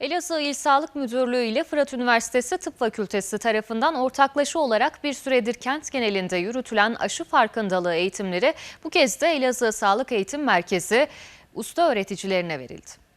Elazığ İl Sağlık Müdürlüğü ile Fırat Üniversitesi Tıp Fakültesi tarafından ortaklaşa olarak bir süredir kent genelinde yürütülen aşı farkındalığı eğitimleri bu kez de Elazığ Sağlık Eğitim Merkezi usta öğreticilerine verildi.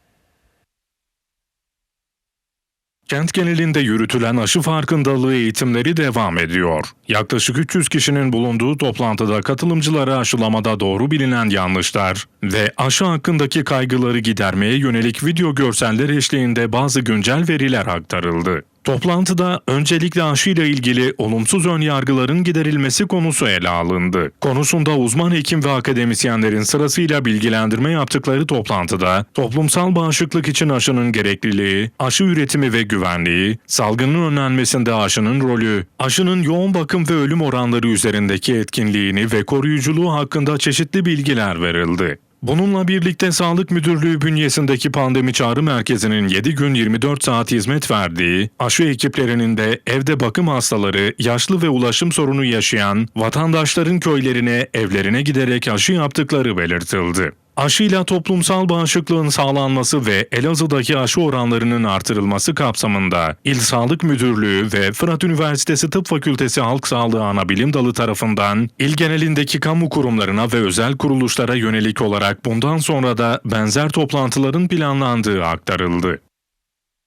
Kent genelinde yürütülen aşı farkındalığı eğitimleri devam ediyor. Yaklaşık 300 kişinin bulunduğu toplantıda katılımcılara aşılamada doğru bilinen yanlışlar ve aşı hakkındaki kaygıları gidermeye yönelik video görseller eşliğinde bazı güncel veriler aktarıldı. Toplantıda öncelikle aşıyla ilgili olumsuz ön yargıların giderilmesi konusu ele alındı. Konusunda uzman hekim ve akademisyenlerin sırasıyla bilgilendirme yaptıkları toplantıda toplumsal bağışıklık için aşının gerekliliği, aşı üretimi ve güvenliği, salgının önlenmesinde aşının rolü, aşının yoğun bakım ve ölüm oranları üzerindeki etkinliğini ve koruyuculuğu hakkında çeşitli bilgiler verildi. Bununla birlikte Sağlık Müdürlüğü bünyesindeki pandemi çağrı merkezinin 7 gün 24 saat hizmet verdiği, aşı ekiplerinin de evde bakım hastaları, yaşlı ve ulaşım sorunu yaşayan vatandaşların köylerine, evlerine giderek aşı yaptıkları belirtildi. Aşıyla toplumsal bağışıklığın sağlanması ve Elazığ'daki aşı oranlarının artırılması kapsamında İl Sağlık Müdürlüğü ve Fırat Üniversitesi Tıp Fakültesi Halk Sağlığı Anabilim Dalı tarafından il genelindeki kamu kurumlarına ve özel kuruluşlara yönelik olarak bundan sonra da benzer toplantıların planlandığı aktarıldı.